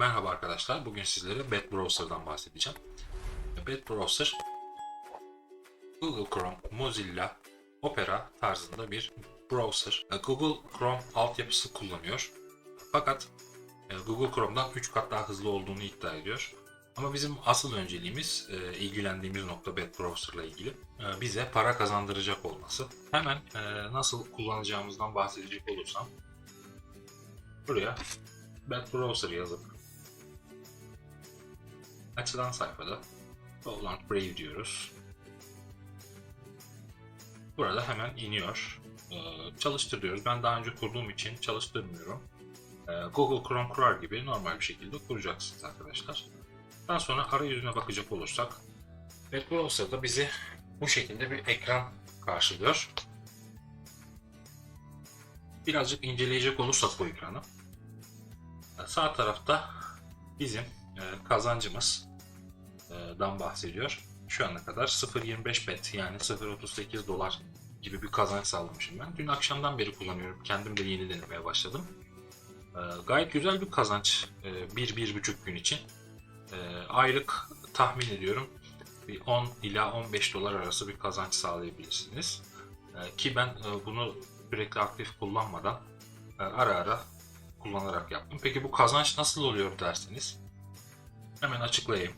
Merhaba arkadaşlar. Bugün sizlere Bed Browser'dan bahsedeceğim. Bed Browser Google Chrome, Mozilla, Opera tarzında bir browser. Google Chrome altyapısı kullanıyor. Fakat e, Google Chrome'dan 3 kat daha hızlı olduğunu iddia ediyor. Ama bizim asıl önceliğimiz, e, ilgilendiğimiz nokta Bed Browser ile ilgili e, bize para kazandıracak olması. Hemen e, nasıl kullanacağımızdan bahsedecek olursam buraya Bed Browser yazıp açılan sayfada Download Brave diyoruz. Burada hemen iniyor. Ee, çalıştır diyoruz. Ben daha önce kurduğum için çalıştırmıyorum. Ee, Google Chrome kurar gibi normal bir şekilde kuracaksınız arkadaşlar. Daha sonra arayüzüne bakacak olursak Web Browser'da bizi bu şekilde bir ekran karşılıyor. Birazcık inceleyecek olursak bu ekranı sağ tarafta bizim kazancımız e, dan bahsediyor. Şu ana kadar 0.25 bet yani 0.38 dolar gibi bir kazanç sağlamışım ben. Dün akşamdan beri kullanıyorum. Kendim de yeni denemeye başladım. E, gayet güzel bir kazanç. 1-1,5 gün için. E, aylık tahmin ediyorum bir 10 ila 15 dolar arası bir kazanç sağlayabilirsiniz. E, ki ben e, bunu sürekli aktif kullanmadan e, ara ara kullanarak yaptım. Peki bu kazanç nasıl oluyor derseniz hemen açıklayayım.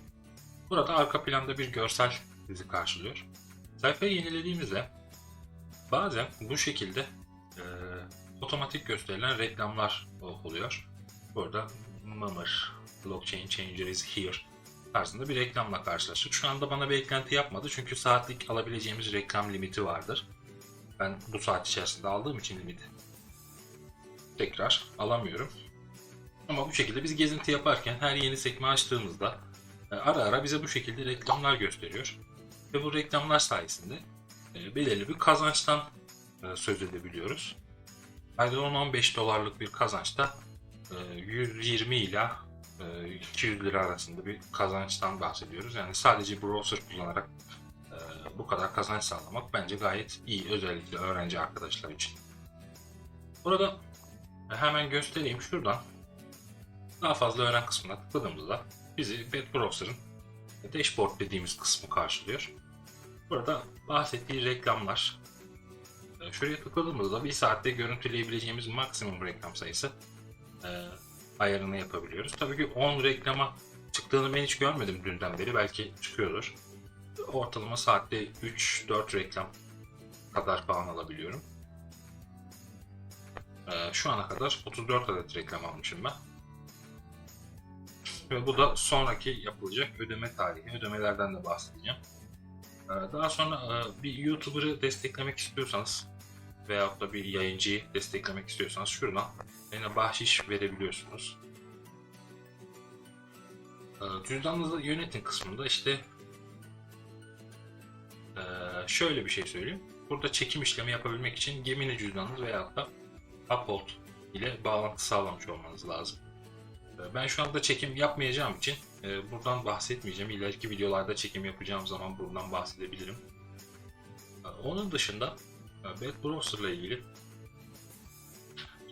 Burada arka planda bir görsel bizi karşılıyor. Sayfayı yenilediğimizde bazen bu şekilde e, otomatik gösterilen reklamlar oluyor. Burada Mummer Blockchain Changer is here tarzında bir reklamla karşılaştık. Şu anda bana bir eklenti yapmadı çünkü saatlik alabileceğimiz reklam limiti vardır. Ben bu saat içerisinde aldığım için limiti tekrar alamıyorum. Ama bu şekilde biz gezinti yaparken her yeni sekme açtığımızda e, ara ara bize bu şekilde reklamlar gösteriyor. Ve bu reklamlar sayesinde e, belirli bir kazançtan e, söz edebiliyoruz. Ayda 10-15 dolarlık bir kazançta 120 ila 200 lira arasında bir kazançtan bahsediyoruz. Yani sadece browser kullanarak bu kadar kazanç sağlamak bence gayet iyi özellikle öğrenci arkadaşlar için. Burada hemen göstereyim şuradan daha fazla öğren kısmına tıkladığımızda bizi Bed Browser'ın dashboard dediğimiz kısmı karşılıyor. Burada bahsettiği reklamlar e, şuraya tıkladığımızda bir saatte görüntüleyebileceğimiz maksimum reklam sayısı e, ayarını yapabiliyoruz. Tabii ki 10 reklama çıktığını ben hiç görmedim dünden beri. Belki çıkıyordur. Ortalama saatte 3-4 reklam kadar falan alabiliyorum. E, şu ana kadar 34 adet reklam almışım ben. Ve bu da sonraki yapılacak ödeme tarihi. Ödemelerden de bahsedeceğim. Ee, Daha sonra e, bir YouTuber'ı desteklemek istiyorsanız veyahut da bir yayıncıyı desteklemek istiyorsanız şuradan yine bahşiş verebiliyorsunuz. Ee, Cüzdanınızı yönetin kısmında işte e, şöyle bir şey söyleyeyim. Burada çekim işlemi yapabilmek için Gemini cüzdanınız veyahut da Uphold ile bağlantı sağlamış olmanız lazım. Ben şu anda çekim yapmayacağım için e, buradan bahsetmeyeceğim. İleriki videolarda çekim yapacağım zaman buradan bahsedebilirim. E, Onun dışında e, Bed Browser ile ilgili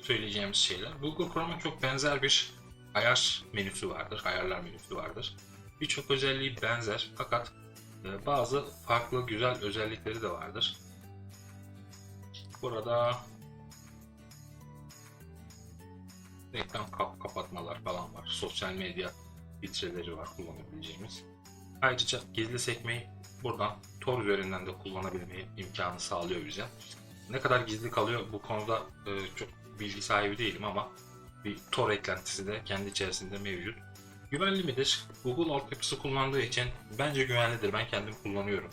söyleyeceğimiz şeyler. Google Chrome'un çok benzer bir ayar menüsü vardır, ayarlar menüsü vardır. Birçok özelliği benzer fakat bazı farklı güzel özellikleri de vardır. Burada reklam kap kapatmalar falan var. Sosyal medya filtreleri var kullanabileceğimiz. Ayrıca gizli sekmeyi buradan Tor üzerinden de kullanabilmeyi imkanı sağlıyor bize. Ne kadar gizli kalıyor bu konuda e, çok bilgi sahibi değilim ama bir Tor eklentisi de kendi içerisinde mevcut. Güvenli midir? Google altyapısı kullandığı için bence güvenlidir. Ben kendim kullanıyorum.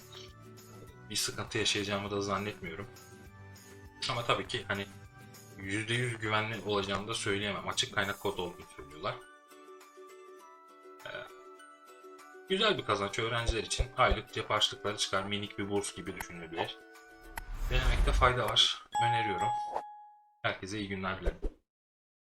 Bir sıkıntı yaşayacağımı da zannetmiyorum. Ama tabii ki hani %100 güvenli olacağını da söyleyemem. Açık kaynak kod olduğunu söylüyorlar. Ee, güzel bir kazanç öğrenciler için. Aylık cep harçlıkları çıkar. Minik bir burs gibi düşünülebilir. Denemekte fayda var. Öneriyorum. Herkese iyi günler dilerim.